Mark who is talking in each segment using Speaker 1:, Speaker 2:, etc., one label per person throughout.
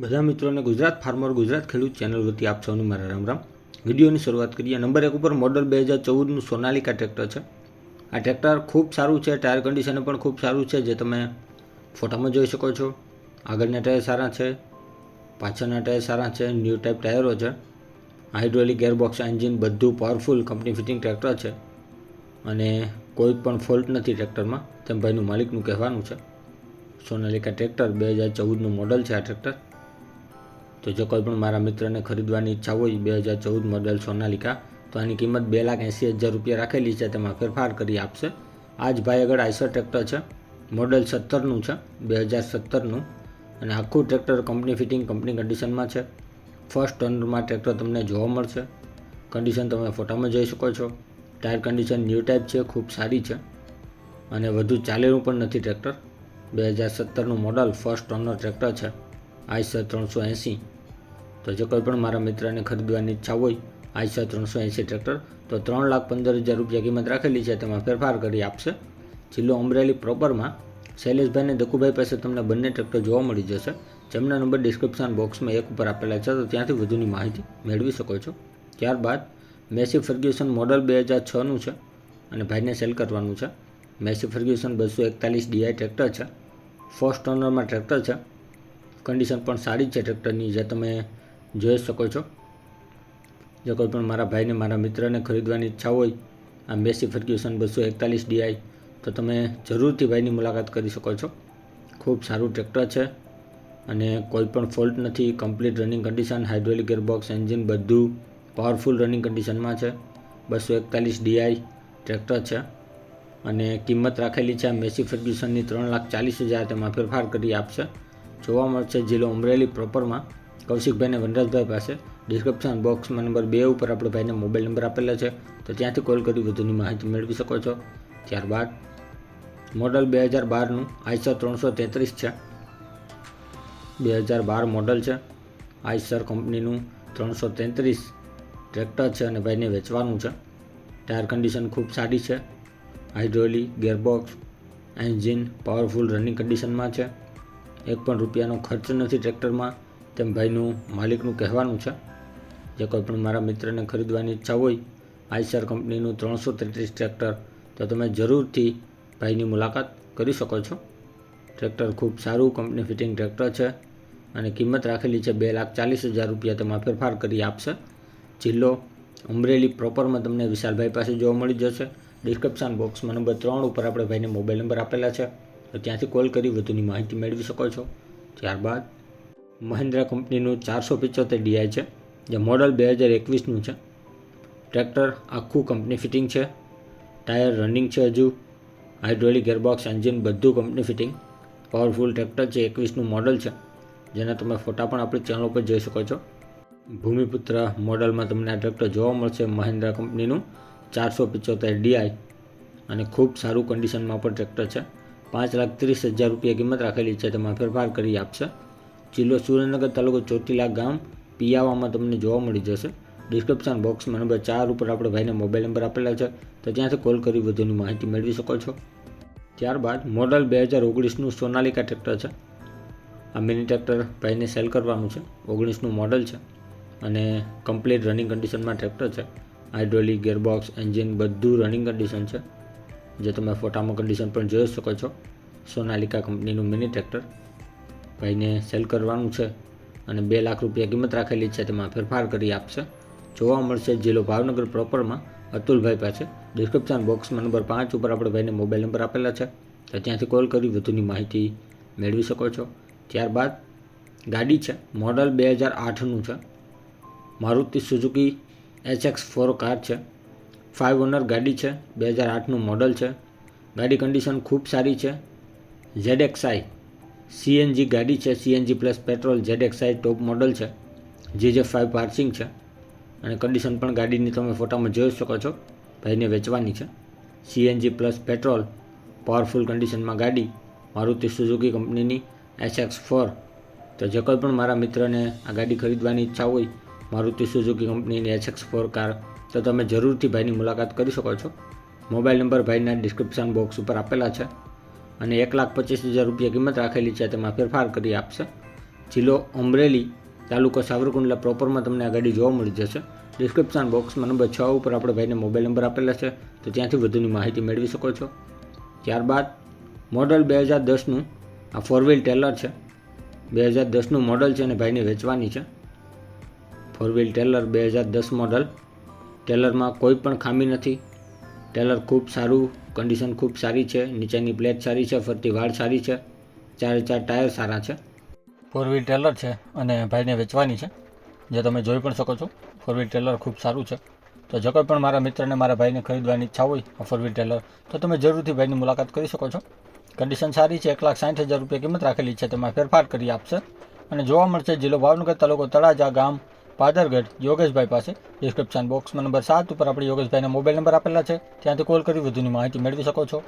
Speaker 1: બધા મિત્રોને ગુજરાત ફાર્મર ગુજરાત ખેડૂત ચેનલ વતી આપ સૌને મારા રામ રામ. વિડીયોની શરૂઆત કરીએ. નંબર એક ઉપર મોડલ બે હજાર ચૌદનું સોનાલિકા ટ્રેક્ટર છે. આ ટ્રેક્ટર ખૂબ સારું છે, ટાયર કન્ડિશન પણ ખૂબ સારું છે, જે તમે ફોટામાં જોઈ શકો છો. આગળના ટાયર સારા છે, પાછળના ટાયર સારા છે, ન્યૂ ટાઈપ ટાયરો છે. હાઇડ્રોલિક ગેરબોક્સ એન્જિન બધું પાવરફુલ કંપની ફિટિંગ ટ્રેક્ટર છે. અને કોઈ પણ ફોલ્ટ નથી ટ્રેક્ટરમાં. તેમ ભાઈનું માલિકનું કહેવાનું છે. સોનાલિકા ટ્રેક્ટર બે હજાર ચૌદનું મોડલ છે આ ટ્રેક્ટર. તો જો કોઈ પણ મારા મિત્રને ખરીદવાની ઈચ્છા હોય બે હજાર ચૌદ મોડેલ સોનાલિકા, તો આની કિંમત બે લાખ એંસી હજાર રૂપિયા રાખેલી છે. તેમાં ફેરફાર કરી આપશે. આ જ ભાઈ આગળ આઈસર ટ્રેક્ટર છે. મોડલ સત્તરનું છે, બે હજાર સત્તરનું. અને આખું ટ્રેક્ટર કંપની ફિટિંગ કંપની કન્ડિશનમાં છે. ફર્સ્ટ ઓનરમાં ટ્રેક્ટર તમને જોવા મળશે. કન્ડિશન તમે ફોટામાં જોઈ શકો છો. ટાયર કન્ડિશન ન્યૂ ટાઈપ છે, ખૂબ સારી છે. અને વધુ ચાલેલું પણ નથી ટ્રેક્ટર. બે હજાર સત્તરનું મોડલ ફર્સ્ટ ઓનર ટ્રેક્ટર છે. આઈસર ત્રણસો એંસી. તો જો કોઈ પણ મારા મિત્રને ખરીદવાની ઈચ્છા હોય, આઈસર ત્રણસો એંસી ટ્રેક્ટર, તો ત્રણ લાખ પંદર હજાર રૂપિયા કિંમત રાખેલી છે, તેમાં ફેરફાર કરી આપશે. જિલ્લો અમરેલી પ્રોપરમાં શૈલેષભાઈને દકુભાઈ પાસે તમને બંને ટ્રેક્ટર જોવા મળી જશે. જેમના નંબર ડિસ્ક્રિપ્શન બોક્સમાં એક ઉપર આપેલા છે, તો ત્યાંથી વધુની માહિતી મેળવી શકો છો. ત્યારબાદ મેસી ફર્ગ્યુસન મોડલ બે હજાર છનું છે અને ભાઈને સેલ કરવાનું છે. મેસી ફર્ગ્યુસન બસો એકતાલીસ ડીઆઈ ટ્રેક્ટર છે. ફર્સ્ટ ઓનરમાં ટ્રેક્ટર છે. કન્ડિશન પણ સારી છે ટ્રેક્ટરની જે તમે જોઈ શકો છો. જો કોઈ પણ મારા ભાઈને, મારા મિત્રને ખરીદવાની ઈચ્છા હોય, આ મેસી ફર્ગ્યુસન બસો એકતાલીસ ડીઆઈ તો તમે જરૂરથી ભાઈની મુલાકાત કરી શકો છો. ખૂબ સારું ટ્રેક્ટર છે અને કોઈ પણ ફોલ્ટ નથી complete running condition hydraulic gearbox engine બધું પાવરફુલ રનિંગ કન્ડિશનમાં છે. બસો એકતાલીસ ડીઆઈ ટ્રેક્ટર છે અને કિંમત રાખેલી છે મેસી ફર્ગ્યુસનની ત્રણ લાખ ચાલીસ હજાર, તેમાં ફેરફાર કરી આપશે. જોવા મળશે જિલ્લો અમરેલી પ્રોપરમાં કૌશિકભાઈને વનરાજભાઈ પાસે. ડિસ્ક્રિપ્શન બોક્સમાં નંબર બે ઉપર આપણે ભાઈને મોબાઈલ નંબર આપેલા છે. તો ત્યાંથી કોલ કરી વધુની માહિતી મેળવી શકો છો. ત્યારબાદ મોડલ બે હજાર બારનું આઈસર ત્રણસો તેત્રીસ છે. બે હજાર બાર મોડલ છે આઈસર કંપનીનું ત્રણસો તેત્રીસ ટ્રેક્ટર છે અને ભાઈને વેચવાનું છે. ટાયર કન્ડિશન ખૂબ સારી છે. Hydraulic gearbox engine powerful running કન્ડિશનમાં છે. એક પણ રૂપિયાનો ખર્ચ નથી ટ્રેક્ટરમાં. તેમ ભાઈનું માલિકનું કહેવાનું છે. જે કોઈ પણ મારા મિત્રને ખરીદવાની ઈચ્છા હોય, આઈસર કંપનીનું ત્રણસો તેત્રીસ ટ્રેક્ટર, તો તમે જરૂરથી ભાઈની મુલાકાત કરી શકો છો. ટ્રેક્ટર ખૂબ સારું કંપની ફિટિંગ ટ્રેક્ટર છે અને કિંમત રાખેલી છે બે લાખ ચાલીસ હજાર રૂપિયા. તેમાં ફેરફાર કરી આપશે. જિલ્લો અમરેલી પ્રોપરમાં તમને વિશાલભાઈ પાસે જોવા મળી જશે. ડિસ્ક્રિપ્શન બોક્સમાં નંબર ત્રણ ઉપર આપણે ભાઈને મોબાઈલ નંબર આપેલા છે. તો ત્યાંથી કોલ કરી વધુની માહિતી મેળવી શકો છો. ત્યારબાદ, મહિન્દ્રા કંપનીનું ચારસો પિચોતેર ડીઆઈ છે, જે મોડલ બે હજાર એકવીસનું છે. ટ્રેક્ટર આખું કંપની ફિટિંગ છે, ટાયર રનિંગ છે હજુ, હાઇડ્રોલિક ગેરબોક્સ એન્જિન બધું કંપની ફિટિંગ. પાવરફુલ ટ્રેક્ટર છે એકવીસનું મોડલ છે, જેના તમે ફોટા પણ આપણી ચેનલ ઉપર જોઈ શકો છો. ભૂમિપુત્ર મોડલમાં તમને આ ટ્રેક્ટર જોવા મળશે મહિન્દ્રા કંપનીનું ચારસો પિચોતેર ડીઆઈ અને ખૂબ સારું કન્ડિશનમાં પણ ટ્રેક્ટર છે. પાંચ લાખ ત્રીસ હજાર રૂપિયા કિંમત રાખેલી છે. તેમાં ફેરફાર કરી આપશે. જિલ્લો સુરેન્દ્રનગર તાલુકો ચોટીલા ગામ પિયાવામાં તમને જોવા મળી જશે. ડિસ્ક્રિપ્શન બોક્સમાં નંબર ચાર ઉપર આપણે ભાઈને મોબાઈલ નંબર આપેલા છે. તો ત્યાંથી કોલ કરી વધુની માહિતી મેળવી શકો છો. ત્યારબાદ મોડલ બે હજાર ઓગણીસનું સોનાલિકા ટ્રેક્ટર છે. આ મિની ટ્રેક્ટર ભાઈને સેલ કરવાનું છે. ઓગણીસનું મોડલ છે. અને કમ્પ્લીટ રનિંગ કન્ડિશનમાં ટ્રેક્ટર છે. હાઇડ્રોલિક ગેરબોક્સ એન્જિન બધું રનિંગ કન્ડિશન છે. જે તમે ફોટામાં કન્ડિશન પણ જોઈ શકો છો. સોનાલિકા કંપનીનું મિની ટ્રેક્ટર ભાઈને સેલ કરવાનું છે અને બે લાખ રૂપિયા કિંમત રાખેલી છે. તેમાં ફેરફાર કરી આપશે. જોવા મળશે જિલ્લો ભાવનગર પ્રોપરમાં અતુલભાઈ પાસે. ડિસ્ક્રિપ્શન બોક્સમાં નંબર પાંચ ઉપર આપણે ભાઈને મોબાઈલ નંબર આપેલા છે. તો ત્યાંથી કોલ કરી વધુની માહિતી મેળવી શકો છો. ત્યારબાદ ગાડી છે. મોડલ બે હજાર આઠનું છે. Maruti Suzuki HX four car છે. ફાઇવ ઓનર ગાડી છે, બે હજાર આઠનું મોડલ છે. ગાડી કન્ડિશન ખૂબ સારી છે. ઝેડ એક્સઆઈ સીએનજી ગાડી છે CNG plus petrol Z XI top model છે. જે જે ફાઇવ પાર્સિંગ છે. અને કન્ડિશન પણ ગાડીની તમે ફોટામાં જોઈ શકો છો. ભાઈને વેચવાની છે. સીએનજી પ્લસ પેટ્રોલ પાવરફુલ કન્ડિશનમાં ગાડી. મારુતિ સુઝુકી કંપનીની એસએક્સ ફોર તો જે કોઈ પણ મારા મિત્રને આ ગાડી ખરીદવાની ઈચ્છા હોય, મારુતિ સુઝુકી કંપનીની એસએક્સ ફોર કાર તો તમે જરૂરથી ભાઈની મુલાકાત કરી શકો છો. મોબાઈલ નંબર ભાઈના ડિસ્ક્રિપ્શન બોક્સ ઉપર આપેલા છે. અને એક લાખ પચીસ હજાર રૂપિયા કિંમત રાખેલી છે, તેમાં ફેરફાર કરી આપશે. જિલ્લો અમરેલી તાલુકો સાવરકુંડલા પ્રોપરમાં તમને આ ગાડી જોવા મળી જશે. ડિસ્ક્રિપ્શન બોક્સમાં નંબર છ ઉપર આપણે ભાઈને મોબાઈલ નંબર આપેલા છે. તો ત્યાંથી વધુની માહિતી મેળવી શકો છો. ત્યારબાદ મોડલ બે હજાર દસનું આ ફોર વ્હીલ ટેલર છે. બે હજાર દસનું મોડલ છે અને ભાઈને વેચવાની છે. ફોર વ્હીલ ટેલર બે હજાર દસ મોડલ ટેલરમાં કોઈ પણ ખામી નથી. ટેલર ખૂબ સારું કન્ડિશન ખૂબ સારી છે, નીચેની પ્લેટ સારી છે, ફરતી વાળ સારી છે, ચારે ચાર ટાયર સારા છે. ફોર વ્હીલ ટેલર છે અને ભાઈને વેચવાની છે. જે તમે જોઈ પણ શકો છો ફોર વ્હીલ ટેલર ખૂબ સારું છે. તો જો કોઈ પણ મારા મિત્રને, મારા ભાઈને ખરીદવાની ઈચ્છા હોય, આ ફોર વ્હીલ ટેલર, તો તમે જરૂરથી ભાઈની મુલાકાત કરી શકો છો. કન્ડિશન સારી છે, એક લાખ સાઠ હજાર રૂપિયા કિંમત રાખેલી છે, તેમાં ફેરફાર કરી આપશે. અને જોવા મળશે, જિલ્લો ભાવનગર તાલુકો તળાજા ગામ પાદરગઢ યોગેશભાઈ પાસે. ડિસ્ક્રિપ્શન બોક્સમાં નંબર સાત ઉપર આપણે યોગેશભાઈના મોબાઈલ નંબર આપેલા છે. ત્યાંથી કોલ કરી વધુની માહિતી મેળવી શકો છો.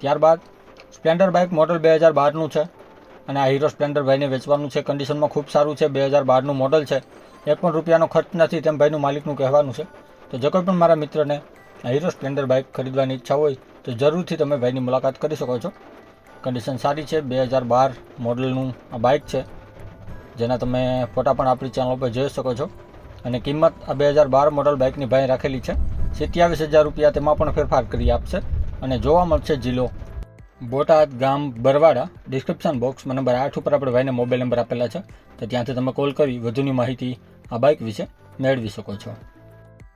Speaker 1: ત્યારબાદ સ્પ્લેન્ડર બાઇક મોડલ બે હજાર બારનું છે અને આ હીરો સ્પ્લેન્ડર ભાઈને વેચવાનું છે. કન્ડિશનમાં ખૂબ સારું છે. બે હજાર બારનું મોડલ છે. એક પણ રૂપિયાનો ખર્ચ નથી તેમ ભાઈનું માલિકનું કહેવાનું છે. તો જો કોઈ પણ મારા મિત્રને આ હીરો સ્પ્લેન્ડર બાઇક ખરીદવાની ઈચ્છા હોય તો જરૂરથી તમે ભાઈની મુલાકાત કરી શકો છો. કન્ડિશન સારી છે. બે હજાર બાર મોડલનું આ બાઇક છે. જેના તમે ફોટા પણ આપણી ચેનલ ઉપર જોઈ શકો છો. અને કિંમત આ બે હજાર બાર મોડલ બાઇકની ભાઈ રાખેલી છે. સિત્યાવીસ હજાર રૂપિયા તેમાં પણ ફેરફાર કરી આપશે. અને જોવા મળશે જિલ્લો બોટાદ ગામ બરવાડા. ડિસ્ક્રિપ્શન બોક્સમાં નંબર આઠ ઉપર આપણે ભાઈને મોબાઈલ નંબર આપેલા છે. તો ત્યાંથી તમે કોલ કરી, વધુની માહિતી આ બાઇક વિશે મેળવી શકો છો.